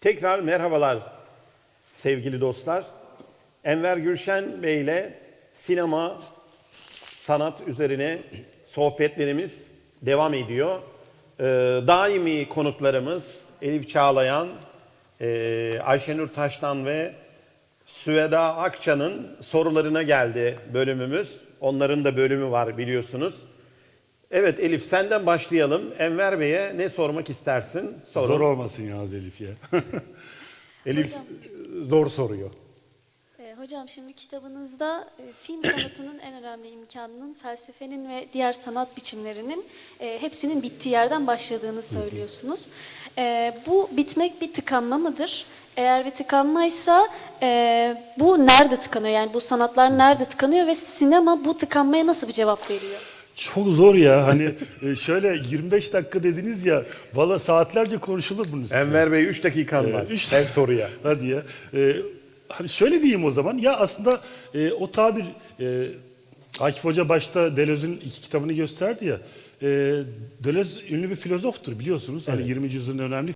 Tekrar merhabalar sevgili dostlar. Enver Gülşen Bey ile sinema, sanat üzerine sohbetlerimiz devam ediyor. Ee, daimi konuklarımız Elif Çağlayan, e, Ayşenur Taştan ve Süveda Akça'nın sorularına geldi bölümümüz. Onların da bölümü var biliyorsunuz. Evet Elif senden başlayalım. Enver Bey'e ne sormak istersin? Sorun. Zor olmasın yalnız Elif ya. Elif Hocam. zor soruyor. Ee, hocam şimdi kitabınızda e, film sanatının en önemli imkanının felsefenin ve diğer sanat biçimlerinin e, hepsinin bittiği yerden başladığını söylüyorsunuz. E, bu bitmek bir tıkanma mıdır? Eğer bir tıkanmaysa e, bu nerede tıkanıyor? Yani bu sanatlar nerede tıkanıyor ve sinema bu tıkanmaya nasıl bir cevap veriyor? Çok zor ya. Hani e, şöyle 25 dakika dediniz ya. Valla saatlerce konuşulur bunun üstüne. Enver Bey 3 dakikan var. üç- Her soruya. Hadi ya. E, hani şöyle diyeyim o zaman. Ya aslında e, o tabir e, Akif Hoca başta Deleuze'ün iki kitabını gösterdi ya. E, Deleuze ünlü bir filozoftur biliyorsunuz. Hani 20. yüzyılın önemli